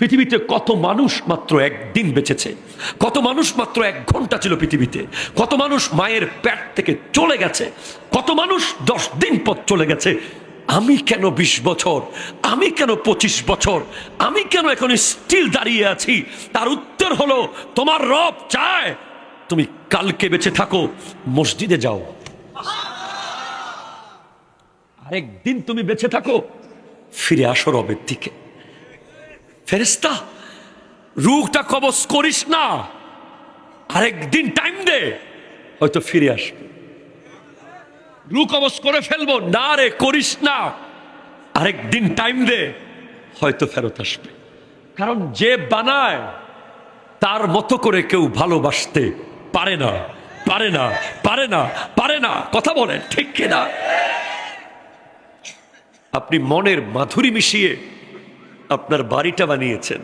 পৃথিবীতে কত মানুষ মাত্র একদিন বেঁচেছে? কত মানুষ মাত্র এক ঘণ্টা ছিল পৃথিবীতে? কত মানুষ মায়ের পেট থেকে চলে গেছে? কত মানুষ দশ দিন পর চলে গেছে? আমি কেন বিশ বছর? আমি কেন পঁচিশ বছর? আমি কেন এখন স্টিল দাঁড়িয়ে আছি? তার উত্তর হলো, তোমার রব চায়। তুমি কালকে বেঁচে থাকো, মসজিদে যাও। আরেকদিন তুমি বেঁচে থাকো, ফিরে আসো রবের দিকে। ফেরেস্তা রুখটা কবজ করিস না। আরেকদিন টাইম দে, হয়তো ফিরে আসবে। রু কবজ করে ফেলব, না রে, করিস না। আরেকদিন টাইম দে, হয়তো ফেরত আসবে। কারণ যে বানায়, তার মতো করে কেউ ভালোবাসতে পারে না পারে না পারে না পারে না। কথা বলেন, ঠিক কিনা? আপনি মনের মাধুরী মিশিয়ে আপনার বাড়িটা বানিয়েছেন।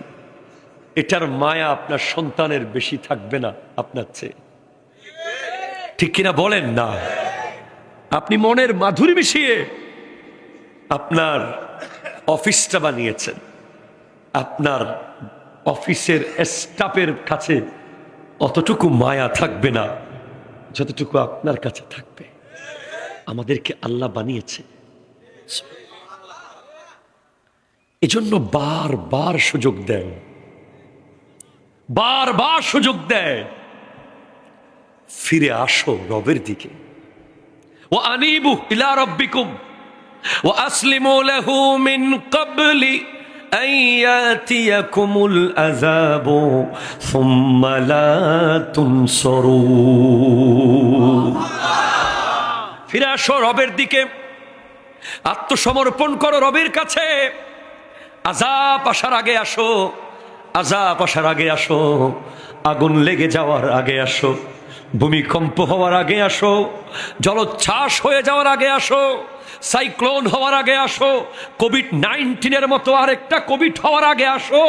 এটার মায়া আপনার সন্তানের বেশি থাকবে না আপনার চেয়ে। ঠিক কিনা বলেন না? আপনি মনের মাধুরী মিশিয়ে আপনার অফিসটা বানিয়েছেন। আপনার অফিসের স্টাফের কাছে অতটুকু মায়া থাকবে না, যতটুকু আপনার কাছে থাকবে। আমাদেরকে আল্লাহ বানিয়েছে। এজন্য বারবার সুযোগ দেয় বারবার সুযোগ দেয় ফিরে আসো রবের দিকে ও আনিবু ইলা রব্বিকুম ও আসলিমু লাহু মিন ক্বাবলি أن يأتيكم العذاب ثم لا تنصرون ফিরে আসো রবের দিকে আত্মসমর্পণ করো রবের কাছে আজাব আসার আগে আসো, আজাব আসার আগে আসো, আগুন লেগে যাওয়ার আগে আসো, ভূমিকম্প হওয়ার আগে আসো, জলোচ্ছ্বাস হয়ে যাওয়ার আগে আসো, সাইক্লোন হওয়ার আগে আসো কোভিড নাইন্টিনের মতো আরেকটা কোভিড হওয়ার আগে আসো।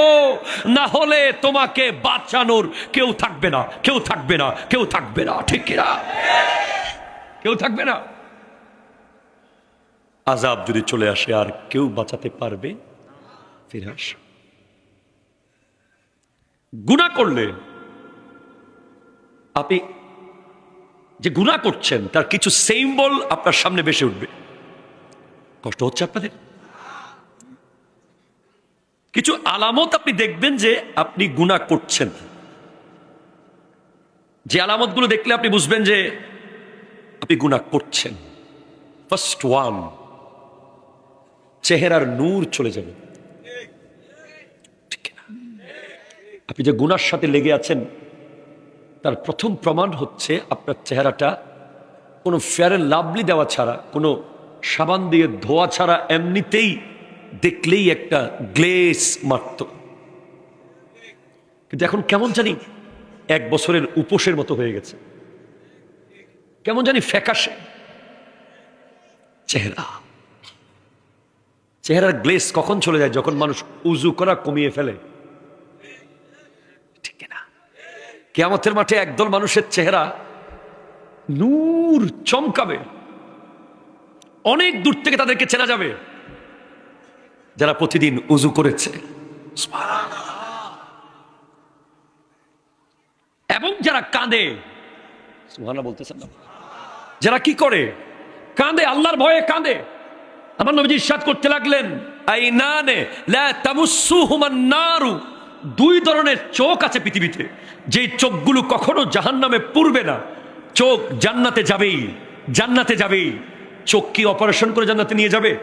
না হলে তোমাকে বাঁচানোর কেউ থাকবে না, কেউ থাকবে না, কেউ থাকবে না, ঠিক কিনা? কেউ থাকবে না? আজাব যদি চলে আসে আর কেউ বাঁচাতে পারবে? ফিরে আস। গুণা করলে, আপনি যে গুণা করছেন, তার কিছু সিম্বল আপনার সামনে বেশি উঠবে। কষ্ট হচ্ছে আপনাদের? কিছু আলামত আপনি দেখবেন যে আপনি গুণা করছেন। যে আলামতগুলো দেখলে আপনি বুঝবেন যে আপনি গুণা করছেন। ফার্স্ট ওয়ান চেহারার নূর চলে যাবে ঠিক না? আপনি যে গুনার সাথে লেগে আছেন, তার প্রথম প্রমাণ হচ্ছে আপনার চেহারাটা কোনো ফেয়ার লাভলি দেওয়া ছাড়া, কোনো সাবান দিয়ে ধোয়া ছাড়া এমনিতেই দেখলেই একটা গ্লেস মারত। কিন্তু এখন কেমন জানি এক বছরের উপোসের মতো হয়ে গেছে। কেমন জানি ফ্যাকাশে। চেহারা। চেহারার গ্লেস কখন চলে যায়? যখন মানুষ উজু করা কমিয়ে ফেলে ঠিক না কেয়ামতের মাঠে একদল মানুষের চেহারা নূর চমকাবে। অনেক দূর থেকে তাদেরকে চেনা যাবে। যারা প্রতিদিন উজু করেছে। এবং যারা কাঁদে। বলতেছেন না। যারা কি করে? কাঁদে, আল্লাহর ভয়ে কাঁদে। আমার নবীজি ইরশাদ করতে লাগলেন, আইনানে লা তামুসসুহুমান নারু। দুই ধরনের চোখ আছে পৃথিবীতে। যেই চোখগুলো কখনো জাহান্নামে পুরবে না, চোখ জান্নাতে যাবেই জান্নাতে যাবেই। চোখ কি অপারেশন করে জান্নাতে নিয়ে যাবে?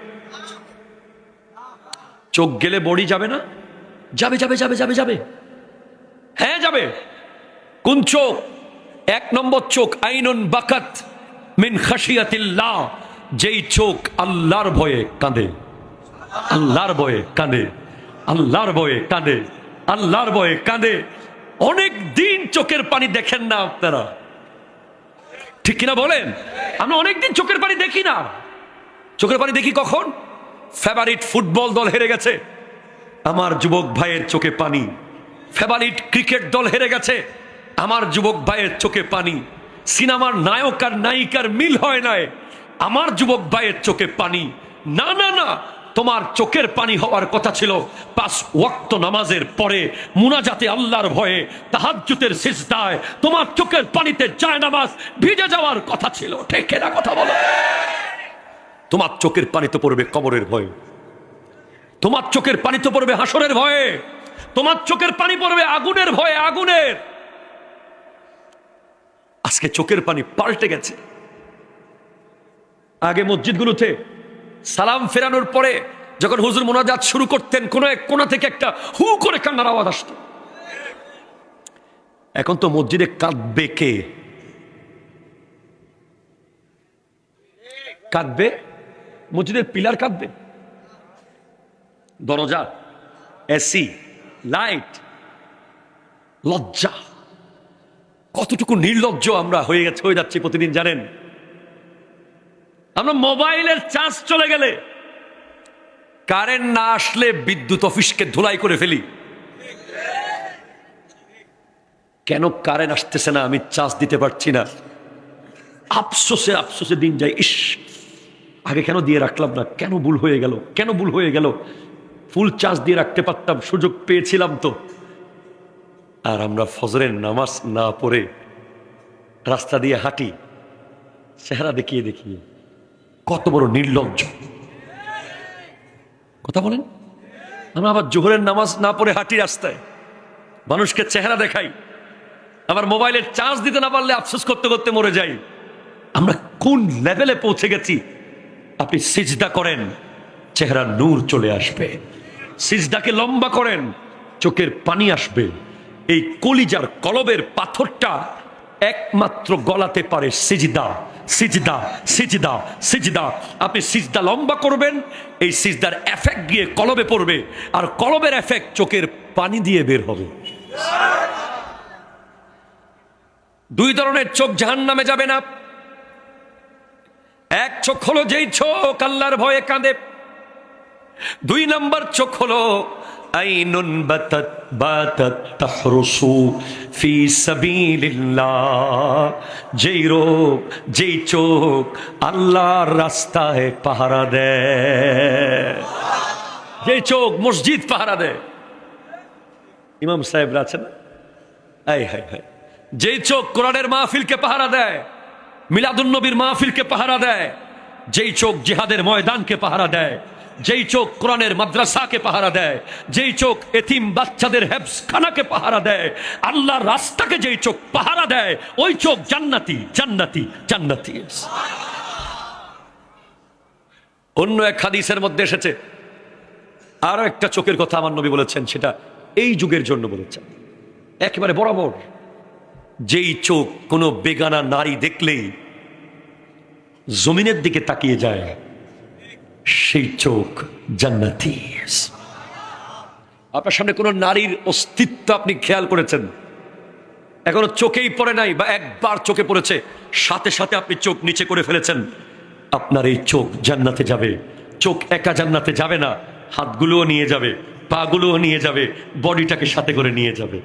চোখ গেলে বডি যাবে না? যাবে যাবে যাবে যাবে যাবে। হ্যাঁ যাবে। কোন চোখ? এক নম্বর চোখ, আইনুন বাকাত মিন খাসিয়াতিল্লাহ যেই চোখ আল্লাহর ভয়ে কাঁদে। আল্লাহর ভয়ে কাঁদে। আল্লাহর ভয়ে কাঁদে। আল্লাহর ভয়ে কাঁদে। অনেক দিন চোখের পানি দেখেন না আপনারা। ঠিক কিনা বলেন? আমরা অনেকদিন চোখের পানি দেখি না। চোখের পানি দেখি কখন? ফেভারিট ফুটবল দল হেরে গেছে। আমার যুবক ভাইয়ের চোখে পানি। ফেভারিট ক্রিকেট দল হেরে গেছে। আমার যুবক ভাইয়ের চোখে পানি। সিনেমার নায়ক আর নায়িকার মিল হয় নাই। আমার যুবক ভাইয়ের চোখে পানি। না না না। তোমার চোখের পানি হওয়ার কথা ছিল। পাঁচ ওয়াক্ত নামাজের পরে মুনাজাতে আল্লাহর ভয়ে তাহাজ্জুতের সিজদায় তোমার চোখের পানিতে যায় নামাজ ভিজে যাওয়ার কথা ছিল। ঠিক না কথা বলো। তোমার চোখের পানি তো পড়বে কবরের ভয়ে। তোমার চোখের পানি তো পড়বে হাসরের ভয়ে। তোমার চোখের পানি পড়বে আগুনের ভয়ে, আগুনের। আজকে চোখের পানি পাল্টে গেছে। আগে মসজিদগুলোতে সালাম ফেরানোর পরে যখন হুজুর মোনাজাত শুরু করতেন, কোনো এক কোনা থেকে একটা হু করে কান্নার আওয়াজ আসত। এখন তো মসজিদে কাঁদবে কে? কাঁদবে? মসজিদের পিলার কাঁদবে? দরজা এসি লাইট লজ্জা। কতটুকু নির্লজ্জ আমরা হয়ে গেছে, হয়ে যাচ্ছি প্রতিদিন, জানেন? আমরা মোবাইলের চার্জ চলে গেলে কারেন্ট না আসলে বিদ্যুৎ অফিসকে ধুলাই করে ফেলি। কেন কারেন্ট আসতেছে না আমি চার্জ দিতে পারছি না? আফসোসে আফসোসে দিন যায়, ইস, আগে কেন দিয়ে রাখলাম না? কেন ভুল হয়ে গেল? কেন ভুল হয়ে গেল? ফুল চার্জ দিয়ে রাখতে পারতাম, সুযোগ পেয়েছিলাম তো। আর আমরা ফজরের নামাজ না পড়ে রাস্তা দিয়ে হাঁটি, চেহারা দেখিয়ে দেখিয়ে। কত বড় নির্লজ্জ। কথা বলেন? আমরা আবার জোহরের নামাজ না পড়ে হাঁটি রাস্তায় মানুষকে চেহারা দেখাই, আবার মোবাইলের চার্জ দিতে না পারলে আফসোস করতে করতে মরে যাই। আমরা কোন লেভেলে পৌঁছে গেছি? আপনি সিজদা করেন চেহারা নূর চলে আসবে। সিজদাকে লম্বা করেন, চোখের পানি আসবে। এই কলিজার কলবের পাথরটা একমাত্র গলাতে পারে সিজদা। সিজদা সিজদা সিজদা। আপনি সিজদা লম্বা করবেন, এই সিজদার এফেক্ট গিয়ে কলবে পড়বে, আর কলবের এফেক্ট চোখের পানি দিয়ে বের হবে। দুই ধরনের চোখ জাহান নামে যাবে না। এক চোখ হলো যেই চোখ আল্লাহর ভয়ে কাঁদে। দুই নম্বর চোখ হলো আইনুন বাতাত বাতাত তাহরসু ফি সাবিলিল্লাহ যেই রোগ যেই চোখ আল্লাহর রাস্তায় পাহারা দেয় যেই চোখ মসজিদ পাহারা দেয় ইমাম সাহেবরা আছেন আই হাই হাই যেই চোখ কোরআনের মাহফিলকে পাহারা দেয় মিলাদুন নবীর মাহফিলকে পাহারা দেয় যেই চোখ জিহাদের ময়দানকে পাহারা দেয় যেই চোখ কোরআনের মাদ্রাসাকে পাহারা দেয়, যেই চোখ এতিম বাচ্চাদের হেফস খানাকে পাহারা দেয়, আল্লাহর রাস্তাকে যেই চোখ পাহারা দেয়, ওই চোখ জান্নাতি জান্নাতি জান্নাতি। অন্য এক হাদিসের মধ্যে এসেছে, আরও একটা চোখের কথা আমার নবী বলেছেন, সেটা এই যুগের জন্য বলেছেন। একেবারে বরাবর, যেই চোখ কোনো বেগানা নারী দেখলেই জমিনের দিকে তাকিয়ে যায় সেই চোখ জান্নাতি। আপনার সামনে কোনো নারীর অস্তিত্ব আপনি খেয়াল করেছেন? এখনও চোখেই পড়ে নাই বা একবার চোখে পড়েছে, সাথে সাথে আপনি চোখ নিচে করে ফেলেছেন। আপনার এই চোখ জান্নাতে যাবে। চোখ একা জান্নাতে যাবে না, হাতগুলোও নিয়ে যাবে, পাগুলোও নিয়ে যাবে, বডিটাকে সাথে করে নিয়ে যাবে।